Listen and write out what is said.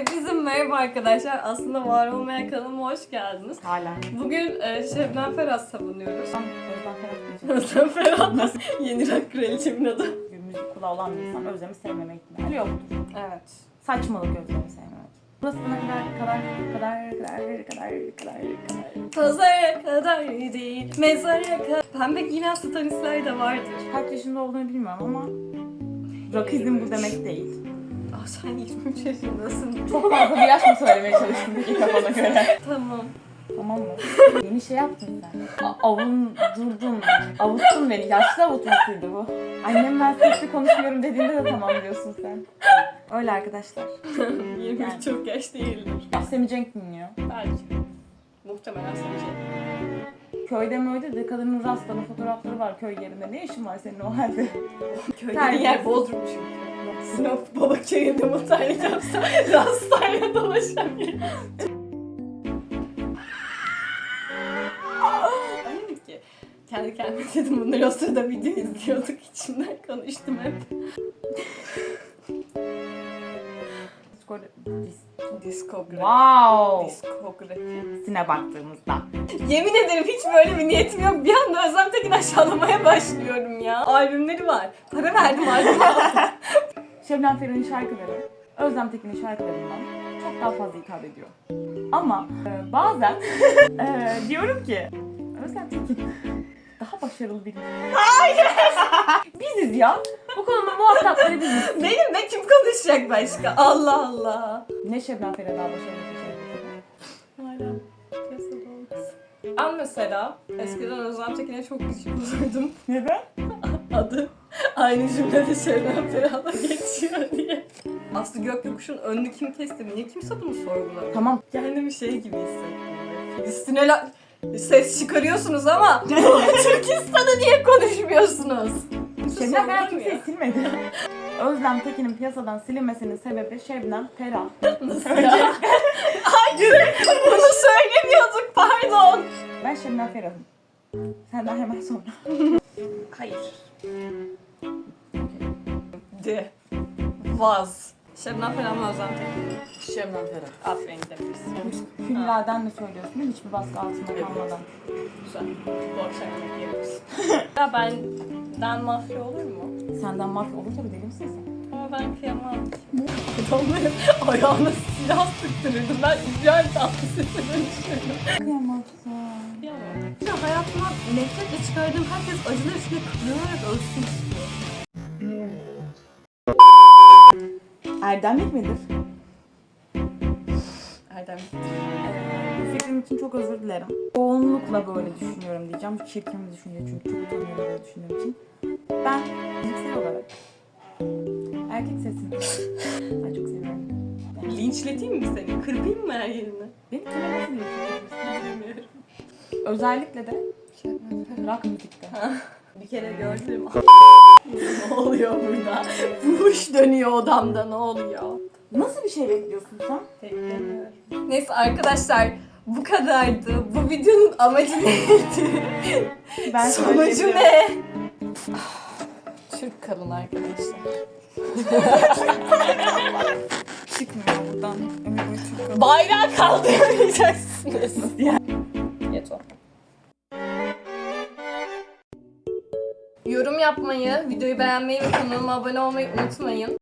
Hepinize merhaba arkadaşlar. Aslında var olmayan kanalıma hoş geldiniz. Hala. Bugün e, Şebnem Ferah savunuyoruz. Özlem. Şebnem Ferah yeni rock kraliçemin adı. Müzik kulağı olan bir insan Özlem'i sevmeme ihtimali yoktur. Evet. Saçmalık Özlem'i sevmemek. Burası bana kadar kadar kadar kadar kadar kadar kadar. Pazara kadar değil, mezara kadar. Pembe giyinen satanistler de vardır. Kaç yaşında olduğunu bilmiyorum ama rockizm bu demek değil. Ah sen 23 yaşındasın. Çok fazla bir yaş mı söylemeye çalıştın peki kafana göre? Tamam. tamam mı? Yeni şey yaptın sen. A- avundurdun. Avuttun beni. Yaşlı avutmasıydı bu. Annem ben sesli konuşmuyorum dediğinde de tamam diyorsun sen. Öyle arkadaşlar. 23 Yani. çok yaş değildir. Semi Cenk dinliyor. Belki. Muhtemelen sevecek. Köyde möyde de kadının rastlanın fotoğrafları var köy yerinde. Ne işin var senin o halde? Köyde Terbiye. yer Bodrum çünkü. Sinop Babaköy'ünde muhtemelen yapsa rastayla dolaşabilir. Ki kendi kendime dedim bunları o sırada video izliyorduk içimden konuştum hep. Discord, dis- Diskografi. wow. Diskografi. Sine baktığımızda. Yemin ederim hiç böyle bir niyetim yok. Bir anda Özlem Tekin aşağılamaya başlıyorum ya. Albümleri var. Para verdim aldım. Şebnem Ferah'ın şarkıları Özlem Tekin'in şarkılarından çok daha fazla hitap ediyor. Ama e, bazen e, diyorum ki Özlem Tekin daha başarılı bir Hayır! biziz ya. Bu konunun muhatapları biziz. Benim be kim konuşacak başka? Allah Allah. Ne Şebnem Ferah daha başarılı şey? Ben mesela eskiden Özlem Tekin'e çok gıcık olurdum. Neden? Adı aynı cümlede Şebnem Ferah'la geçiyor diye. Aslı Gökyokuş'un önünü kim kesti? Niye kimse bunu sorgulamıyor? Tamam. Kendimi şey gibi hissettim. Üstüne la- ses çıkarıyorsunuz ama Türkistan'ı niye konuşmuyorsunuz? Şebnem Sorgulamıyor. kimseyi silmedi. Özlem Tekin'in piyasadan silinmesinin sebebi Şebnem Ferah. Nasıl ya? Hayır, bunu söylemiyorduk pardon. Ben Şebnem Ferah'ım. Senden hemen sonra. Hayır. De. Vaz. Şebnem Ferah mı Özlem Tekin? Şebnem Ferah. Aferin gidebilirsin. Hülyaden de söylüyorsun değil mi? Hiçbir baskı altında kalmadan. Güzel. Bu akşam yemek yiyoruz. ya benden mafya olur mu? Senden mafya olur tabii deli misin sen? Ama ben kıyamam. Adamların ayağına silah sıktırırdım. Ben Tatlıses'e dönüşüyorum. Kıyamazsın. Kıyamam. Ya hayatıma nefretle çıkardığım herkes acılar içinde kıvrılarak ölsün istiyor. Erdemlik midir? Erdem. Fikrim için çok özür dilerim. Çoğunlukla böyle düşünüyorum diyeceğim. Çirkin bir düşünce çünkü çok utanıyorum böyle düşündüğüm için. Ben fiziksel olarak erkek sesini daha çok seviyorum. Yani Linçleteyim mi seni? Kırpayım mı her yerini? benim bir Bilmiyorum. Özellikle de rock müzikte. Bir kere gördüm. ne oluyor burada? Fuhuş dönüyor odamda ne oluyor? Nasıl bir şey bekliyorsun sen? Beklemiyorum. Neyse arkadaşlar bu kadardı. Bu videonun amacı neydi? Ben Sonucu ne? Türk kalın arkadaşlar. Çıkmıyor buradan. Ömür boyu Türk. Bayrağı kaldırmayacaksınız. Yeto. Yorum yapmayı, videoyu beğenmeyi ve kanalıma abone olmayı unutmayın.